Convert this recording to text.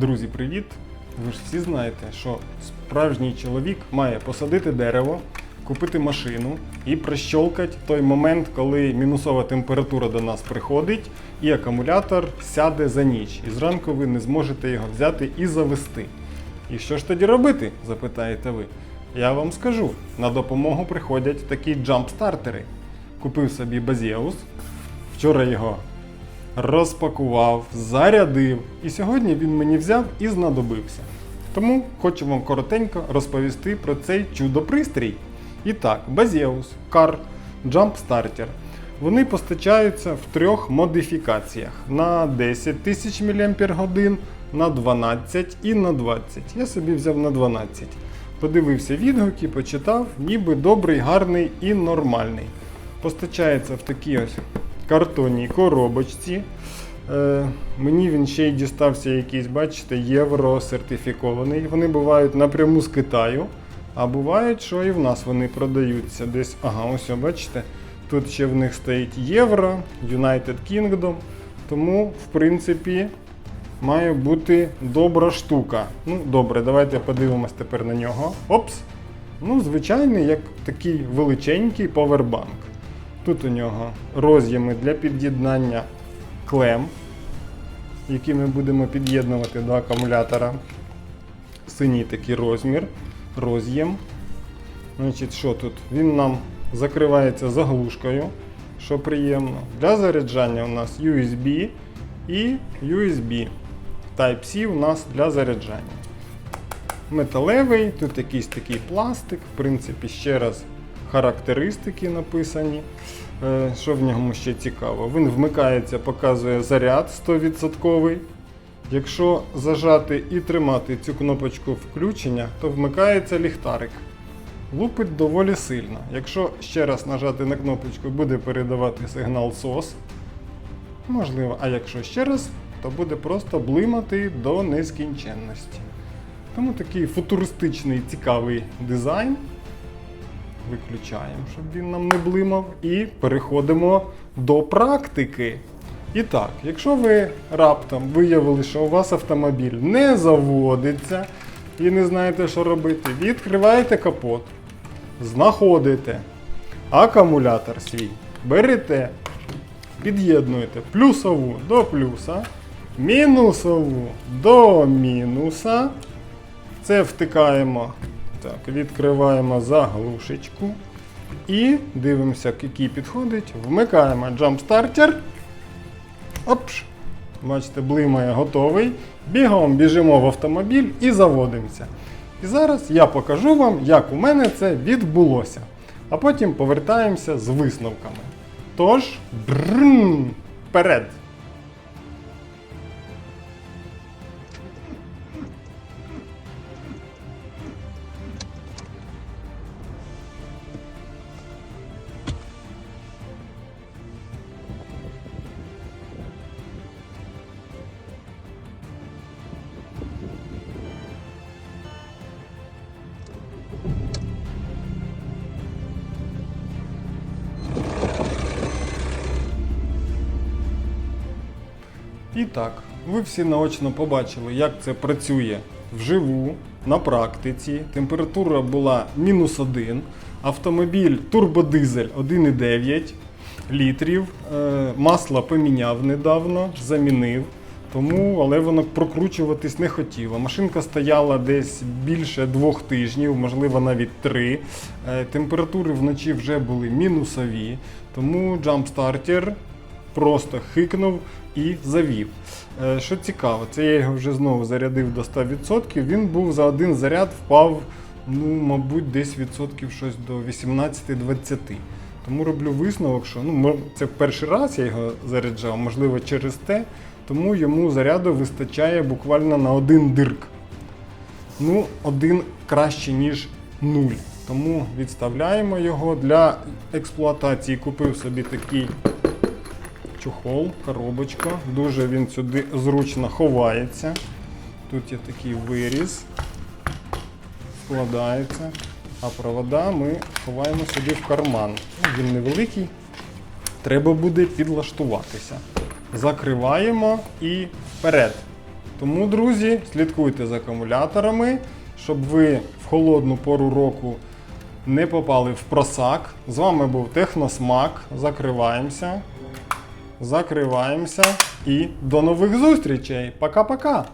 Друзі, привіт! Ви ж всі знаєте, що справжній чоловік має посадити дерево, купити машину і прищолкати той момент, коли мінусова температура до нас приходить, і акумулятор сяде за ніч. І зранку ви не зможете його взяти і завести. І що ж тоді робити? запитаєте ви. Я вам скажу: на допомогу приходять такі джампстартери. Купив собі Базіус, вчора його розпакував, зарядив, і сьогодні він мені взяв і знадобився. Тому хочу вам коротенько розповісти про цей чудо-пристрій. І так, Базеус, Car, Jump Starter. Вони постачаються в трьох модифікаціях: на 10 тисяч мАч, на 12 і на 20. Я собі взяв на 12. Подивився відгуки, почитав, ніби добрий, гарний і нормальний. Постачається в такій ось картонній коробочці. Е, мені він ще й дістався якийсь, бачите, євро сертифікований. Вони бувають напряму з Китаю, а бувають, що і в нас вони продаються десь. Ага, ось бачите. Тут ще в них стоїть євро, United Kingdom. Тому, в принципі, має бути добра штука. Ну, добре, давайте подивимось тепер на нього. Опс! Ну, звичайний, як такий величенький повербанк. Тут у нього роз'єми для під'єднання клем, які ми будемо під'єднувати до акумулятора. Синій такий розмір, роз'єм. Значить, що тут? Він нам закривається заглушкою, що приємно. Для заряджання у нас USB і USB. Type-C у нас для заряджання. Металевий, тут якийсь такий пластик, в принципі, ще раз характеристики написані. Е, Що в ньому ще цікаво? Він вмикається, показує заряд 100%. Якщо зажати і тримати цю кнопочку включення, то вмикається ліхтарик. Лупить доволі сильно. Якщо ще раз нажати на кнопочку, буде передавати сигнал SOS. Можливо, а якщо ще раз, то буде просто блимати до нескінченності. Тому такий футуристичний цікавий дизайн. Виключаємо, щоб він нам не блимав. І переходимо до практики. І так, якщо ви раптом виявили, що у вас автомобіль не заводиться і не знаєте, що робити, відкриваєте капот, знаходите акумулятор свій, берете, під'єднуєте плюсову до плюса, мінусову до мінуса. Це втикаємо, так, відкриваємо заглушечку і дивимося, який підходить. Вмикаємо Jump. Опш. Бачите, блимає готовий. Бігом біжимо в автомобіль і заводимося. І зараз я покажу вам, як у мене це відбулося. А потім повертаємося з висновками. Тож, вперед! І так, ви всі наочно побачили, як це працює вживу, на практиці. Температура була мінус 1, автомобіль турбодизель 1,9 літрів. Е, Масло поміняв недавно, замінив. Тому, але воно прокручуватись не хотіло. Машинка стояла десь більше двох тижнів, можливо навіть три. Е, Температури вночі вже були мінусові, тому джампстартер просто хикнув і завів. Е, Що цікаво, це я його вже знову зарядив до 100%. Він був за один заряд впав, ну, мабуть, десь відсотків щось до 18-20. Тому роблю висновок, що ну, це перший раз я його заряджав, можливо, через те, тому йому заряду вистачає буквально на один дирк. Ну, один краще, ніж нуль. Тому відставляємо його для експлуатації. Купив собі такий чохол, коробочка. Дуже він сюди зручно ховається. Тут є такий виріз, складається. А провода ми ховаємо собі в карман. Ну, Він невеликий. Треба буде підлаштуватися. Закриваємо і вперед. Тому, друзі, слідкуйте за акумуляторами, щоб ви в холодну пору року не попали в просак. З вами був Техносмак. Закриваємося. Закриваємося і до нових зустрічей. Пока-пока!